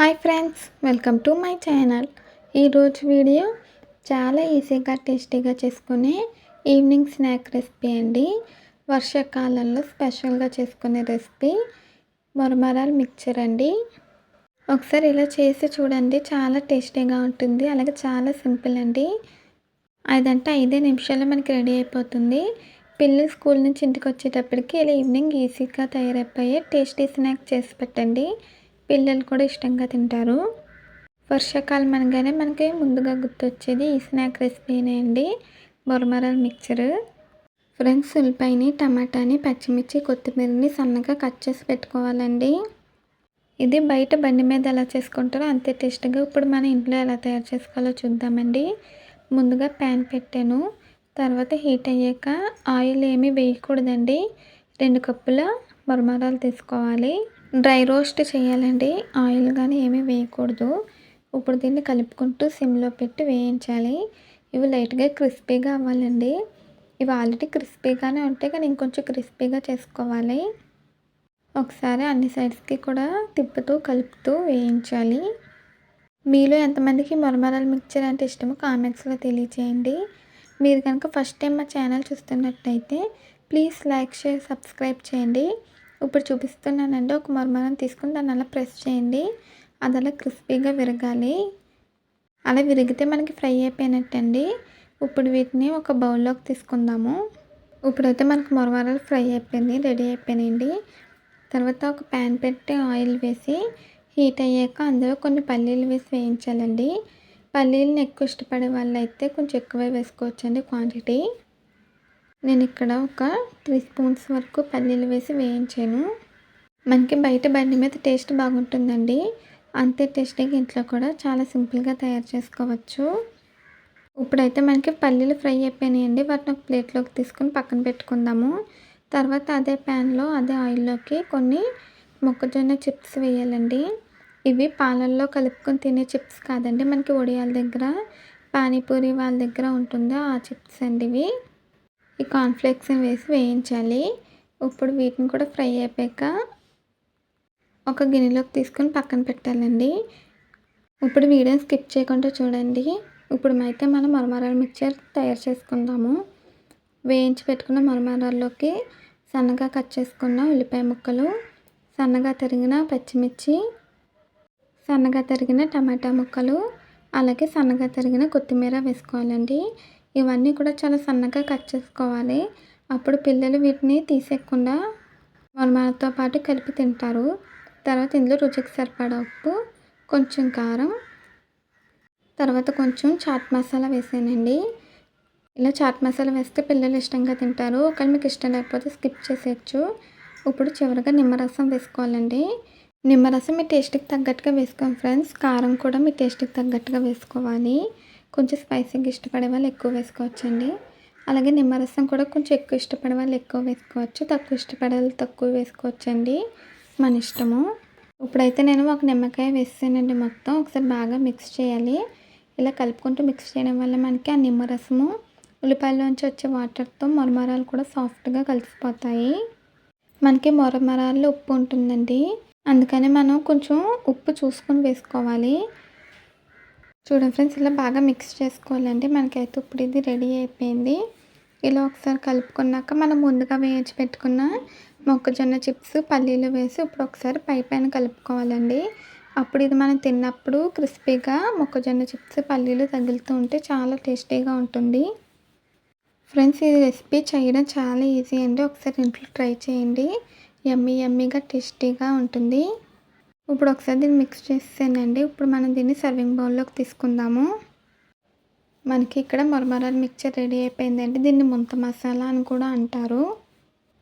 Hi friends welcome to my channel. ఈరోజు video చాలా ఈజీగా టేస్టీగా చేసుకునే ఈవినింగ్ స్నాక్ రెసిపీ అండి. వర్షాకాలంలో స్పెషల్గా చేసుకునే రెసిపీ మరమరాలు మిక్చర్ అండి. ఒకసారి ఇలా చేసి చూడండి చాలా టేస్టీగా ఉంటుంది అలాగే చాలా సింపుల్ అండి. అదంటే ఐదే నిమిషాల్లో మనకి రెడీ అయిపోతుంది. పిల్లలు స్కూల్ నుంచి ఇంటికి వచ్చేటప్పటికి ఇలా ఈవినింగ్ ఈజీగా తయారైపోయే టేస్టీ స్నాక్ చేసి పెట్టండి. పిల్లలు కూడా ఇష్టంగా తింటారు. వర్షాకాలం అనగానే మనకి ముందుగా గుర్తొచ్చేది ఈ స్నాక్ రెసిపీనే అండి. బొరమరల్ మిక్చర్. ఫ్రెండ్స్ ఉల్లిపాయని టమాటాని పచ్చిమిర్చి కొత్తిమీరని సన్నగా కట్ చేసి పెట్టుకోవాలండి. ఇది బయట బండి మీద ఎలా చేసుకుంటారో అంతే టేస్ట్గా ఇప్పుడు మన ఇంట్లో ఎలా తయారు చేసుకోవాలో చూద్దామండి. ముందుగా ప్యాన్ పెట్టాను. తర్వాత హీట్ అయ్యాక ఆయిల్ ఏమీ వేయకూడదండి. రెండు కప్పుల మరమరాలు తీసుకోవాలి. డ్రై రోస్ట్ చేయాలండి. ఆయిల్ కానీ ఏమీ వేయకూడదు. ఇప్పుడు దీన్ని కలుపుకుంటూ సిమ్లో పెట్టి వేయించాలి. ఇవి లైట్గా క్రిస్పీగా అవ్వాలండి. ఇవి ఆల్రెడీ క్రిస్పీగానే ఉంటాయి. కానీ ఇంకొంచెం క్రిస్పీగా చేసుకోవాలి. ఒకసారి అన్ని సైడ్స్కి కూడా తిప్పుతూ కలుపుతూ వేయించాలి. మీలో ఎంతమందికి మరమరాల మిక్చర్ అంటే ఇష్టమో కామెంట్స్లో తెలియచేయండి. మీరు కనుక ఫస్ట్ టైం మా ఛానల్ చూస్తున్నట్టయితే ప్లీజ్ లైక్ షేర్ సబ్స్క్రైబ్ చేయండి. ఇప్పుడు చూపిస్తున్నానండి. ఒక మరమరం తీసుకుని దాన్ని అలా ప్రెస్ చేయండి. అది అలా క్రిస్పీగా విరగాలి. అలా విరిగితే మనకి ఫ్రై అయిపోయినట్టండి. ఇప్పుడు వీటిని ఒక బౌల్లోకి తీసుకుందాము. ఇప్పుడైతే మనకు మొరమరాలు ఫ్రై అయిపోయింది రెడీ అయిపోయినాయండి. తర్వాత ఒక ప్యాన్ పెట్టి ఆయిల్ వేసి హీట్ అయ్యాక అందులో కొన్ని పల్లీలు వేసి వేయించాలండి. పల్లీలను ఎక్కువ ఇష్టపడే వాళ్ళు అయితే కొంచెం ఎక్కువే వేసుకోవచ్చండి క్వాంటిటీ. నేను ఇక్కడ ఒక త్రీ స్పూన్స్ వరకు పల్లీలు వేసి వేయించాను. మనకి బయట బండి మీద టేస్ట్ బాగుంటుందండి. అంతే టేస్టీగా ఇంట్లో కూడా చాలా సింపుల్గా తయారు చేసుకోవచ్చు. ఇప్పుడైతే మనకి పల్లీలు ఫ్రై అయిపోయినాయండి. వాటిని ఒక ప్లేట్లోకి తీసుకుని పక్కన పెట్టుకుందాము. తర్వాత అదే ప్యాన్లో అదే ఆయిల్లోకి కొన్ని మొక్కజొన్న చిప్స్ వేయాలండి. ఇవి పాలల్లో కలుపుకొని తినే చిప్స్ కాదండి. మనకి ఒడియాల దగ్గర పానీపూరి వాళ్ళ దగ్గర ఉంటుందో ఆ చిప్స్ అండి ఇవి. ఈ కార్న్ఫ్లేక్స్ని వేసి వేయించాలి. ఇప్పుడు వీటిని కూడా ఫ్రై అయిపోయాక ఒక గిన్నెలోకి తీసుకొని పక్కన పెట్టాలండి. ఇప్పుడు వీడియోని స్కిప్ చేయకుండా చూడండి. ఇప్పుడు అయితే మనం మరమరాల మిక్చర్ తయారు చేసుకుందాము. వేయించి పెట్టుకున్న మరమరాల్లోకి సన్నగా కట్ చేసుకున్న ఉల్లిపాయ ముక్కలు సన్నగా తరిగిన పచ్చిమిర్చి సన్నగా తరిగిన టమాటా ముక్కలు అలాగే సన్నగా తరిగిన కొత్తిమీర వేసుకోవాలండి. ఇవన్నీ కూడా చాలా సన్నగా కట్ చేసుకోవాలి. అప్పుడు పిల్లలు వీటిని తీసేయకుండా మనతో పాటు కలిపి తింటారు. తర్వాత ఇందులో రుచికి సరిపడా ఉప్పు కొంచెం కారం తర్వాత కొంచెం చాట్ మసాలా వేసానండి. ఇలా చాట్ మసాలా వేస్తే పిల్లలు ఇష్టంగా తింటారు. ఒకవేళ మీకు ఇష్టం లేకపోతే స్కిప్ చేసేయచ్చు. ఇప్పుడు చివరిగా నిమ్మరసం వేసుకోవాలండి. నిమ్మరసం మీ టేస్ట్కి తగ్గట్టుగా వేసుకోండి ఫ్రెండ్స్. కారం కూడా మీ టేస్ట్కి తగ్గట్టుగా వేసుకోవాలి. కొంచెం స్పైసీగా ఇష్టపడే వాళ్ళు ఎక్కువ వేసుకోవచ్చండి. అలాగే నిమ్మరసం కూడా కొంచెం ఎక్కువ ఇష్టపడే వాళ్ళు ఎక్కువ వేసుకోవచ్చు. తక్కువ ఇష్టపడే వాళ్ళు తక్కువ వేసుకోవచ్చండి మన ఇష్టము. ఇప్పుడైతే నేను ఒక నిమ్మకాయ వేసానండి మొత్తం. ఒకసారి బాగా మిక్స్ చేయాలి. ఇలా కలుపుకుంటూ మిక్స్ చేయడం వల్ల మనకి ఆ నిమ్మరసము ఉల్లిపాయలోంచి వచ్చే వాటర్తో మొరమరాలు కూడా సాఫ్ట్గా కలిసిపోతాయి. మనకి మొరమరాల్లో ఉప్పు ఉంటుందండి. అందుకని మనం కొంచెం ఉప్పు చూసుకొని వేసుకోవాలి. చూడండి ఫ్రెండ్స్ ఇలా బాగా మిక్స్ చేసుకోవాలండి. మనకైతే ఇప్పుడు ఇది రెడీ అయిపోయింది. ఇలా ఒకసారి కలుపుకున్నాక మనం ముందుగా వేయించి పెట్టుకున్న మొక్కజొన్న చిప్స్ పల్లీలు వేసి ఇప్పుడు ఒకసారి పై పైన కలుపుకోవాలండి. అప్పుడు ఇది మనం తిన్నప్పుడు క్రిస్పీగా మొక్కజొన్న చిప్స్ పల్లీలు తగులుతూ ఉంటే చాలా టేస్టీగా ఉంటుంది. ఫ్రెండ్స్ ఈ రెసిపీ చేయడం చాలా ఈజీ అండి. ఒకసారి ఇంట్లో ట్రై చేయండి. ఎమ్మీ యమ్మీగా టేస్టీగా ఉంటుంది. ఇప్పుడు ఒకసారి దీన్ని మిక్స్ చేసేనండి ఇప్పుడు మనం దీన్ని సర్వింగ్ బౌల్లోకి తీసుకుందాము. మనకి ఇక్కడ మరమరాల మిక్చర్ రెడీ అయిపోయిందండి. దీన్ని ముంత మసాలా అని కూడా అంటారు.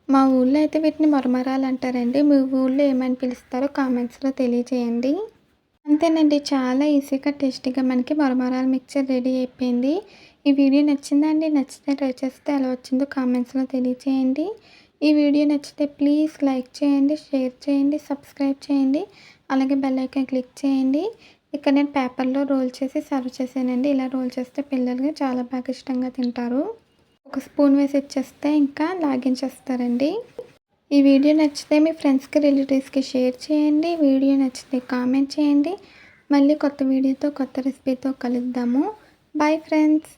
మా ఊళ్ళో అయితే వీటిని మరమరాలు అంటారండి. మీ ఊళ్ళో ఏమని పిలుస్తారో కామెంట్స్లో తెలియజేయండి. అంతేనండి చాలా ఈజీగా టేస్టీగా మనకి మరమరాల మిక్చర్ రెడీ అయిపోయింది. ఈ వీడియో నచ్చిందండి నచ్చితే ట్రై చేస్తే ఎలా వచ్చిందో కామెంట్స్లో తెలియజేయండి. ఈ వీడియో నచ్చితే ప్లీజ్ లైక్ చేయండి షేర్ చేయండి సబ్స్క్రైబ్ చేయండి. అలాగే బెల్ ఐకాన్ క్లిక్ చేయండి. ఇక్కడ నేను పేపర్లో రోల్ చేసి సర్వ్ చేసానండి ఇలా రోల్ చేస్తే పిల్లలకి చాలా బాగా ఇష్టంగా తింటారు. ఒక స్పూన్ వేసి ఇచ్చేస్తే ఇంకా లాగించేస్తారండి ఈ వీడియో నచ్చితే మీ ఫ్రెండ్స్కి రిలేటివ్స్కి షేర్ చేయండి. వీడియో నచ్చితే కామెంట్ చేయండి. మళ్ళీ కొత్త వీడియోతో కొత్త రెసిపీతో కలుద్దాము. Bye friends